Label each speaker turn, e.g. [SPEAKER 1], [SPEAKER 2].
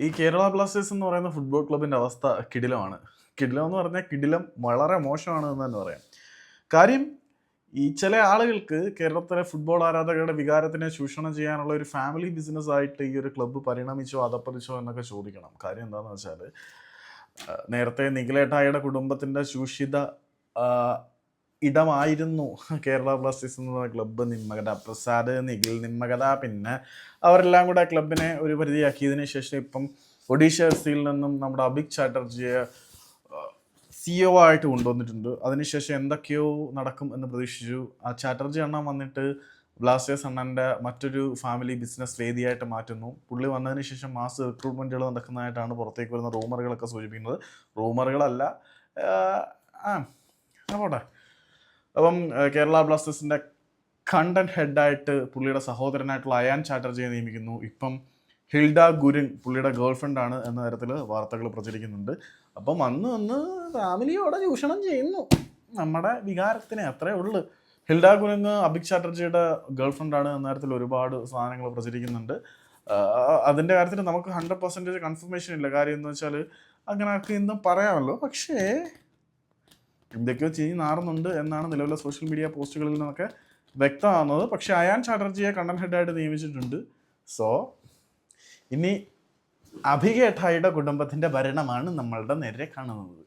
[SPEAKER 1] ഈ കേരള ബ്ലാസ്റ്റേഴ്സ് എന്ന് പറയുന്ന ഫുട്ബോൾ ക്ലബിന്റെ അവസ്ഥ കിടിലമാണ്. കിടിലം എന്ന് പറഞ്ഞാൽ കിടിലം വളരെ മോശമാണ് എന്ന് തന്നെ പറയാം. കാര്യം ഈ ചില ആളുകൾക്ക് കേരളത്തിലെ ഫുട്ബോൾ ആരാധകരുടെ വികാരത്തിനെ ചൂഷണം ചെയ്യാനുള്ള ഒരു ഫാമിലി ബിസിനസ് ആയിട്ട് ഈ ഒരു ക്ലബ്ബ് പരിണമിച്ചോ അതപ്പതിച്ചോ എന്നൊക്കെ ചോദിക്കണം. കാര്യം എന്താണെന്ന് വെച്ചാൽ നേരത്തെ നിഖിലേട്ടായുടെ കുടുംബത്തിന്റെ ചൂഷിത ഇടമായിരുന്നു. കേരള ബ്ലാസ്റ്റേഴ്സ് എന്ന് ക്ലബ്ബ് നിമ്മകഥ പ്രസാദ് നിഖിൽ നിമ്മകഥ പിന്നെ അവരെല്ലാം കൂടെ ക്ലബിനെ ഒരു പരിധിയാക്കിയതിനു ശേഷം ഇപ്പം ഒഡീഷ എഫ് സിയിൽ നിന്നും നമ്മുടെ അഭിക് ചാറ്റർജിയെ സി ഒ ആയിട്ട് കൊണ്ടുവന്നിട്ടുണ്ട്. അതിനുശേഷം എന്തൊക്കെയോ നടക്കും എന്ന് പ്രതീക്ഷിച്ചു. ആ ചാറ്റർജി അണ്ണൻ വന്നിട്ട് ബ്ലാസ്റ്റേഴ്സ് അണ്ണന്റെ മറ്റൊരു ഫാമിലി ബിസിനസ് വേദിയായിട്ട് മാറ്റുന്നു. പുള്ളി വന്നതിന് ശേഷം മാസ് റിക്രൂട്ട്മെന്റുകൾ നടക്കുന്നതായിട്ടാണ് പുറത്തേക്ക് വരുന്ന റൂമറുകളൊക്കെ സൂചിപ്പിക്കുന്നത്. റൂമറുകളല്ല ആ പോട്ടെ. അപ്പം കേരള ബ്ലാസ്റ്റേഴ്സിന്റെ കണ്ടന്റ് ഹെഡായിട്ട് പുള്ളിയുടെ സഹോദരനായിട്ടുള്ള അയാൻ ചാറ്റർജിയെ നിയമിക്കുന്നു. ഇപ്പം ഹിൽഡ ഗുരുൻ പുള്ളിയുടെ ഗേൾഫ്രണ്ട് ആണ് എന്ന തരത്തിൽ വാർത്തകൾ പ്രചരിക്കുന്നുണ്ട്. അപ്പം അന്ന് അന്ന് ഫാമിലിയോടെ ചൂഷണം ചെയ്യുന്നു. നമ്മുടെ വികാരത്തിന് അത്രേ ഉള്ളു. ഹിൽഡ ഗുരുങ് അഭിക് ചാറ്റർജിയുടെ ഗേൾഫ്രണ്ട് ആണ് എന്ന തരത്തിൽ ഒരുപാട് സാധനങ്ങൾ പ്രചരിക്കുന്നുണ്ട്. അതിന്റെ കാര്യത്തിൽ നമുക്ക് ഹൺഡ്രഡ് പെർസെന്റേജ് കൺഫർമേഷൻ ഇല്ല. കാര്യം എന്ന് വെച്ചാൽ അങ്ങനെ ഒക്കെ ഇന്നും പറയാമല്ലോ. പക്ഷേ എന്തൊക്കെയോ നാറുന്നുണ്ട് എന്നാണ് നിലവിലെ സോഷ്യൽ മീഡിയ പോസ്റ്റുകളിൽ നിന്നൊക്കെ വ്യക്തമാകുന്നത്. പക്ഷേ അയാൻ ചാറ്റർജിയെ കണ്ടന്റ് ഹെഡായിട്ട് നിയമിച്ചിട്ടുണ്ട്. സോ ഇനി അഭികേഠായിയുടെ കുടുംബത്തിന്റെ ഭരണമാണ് നമ്മളുടെ നേരെ കാണുന്നത്.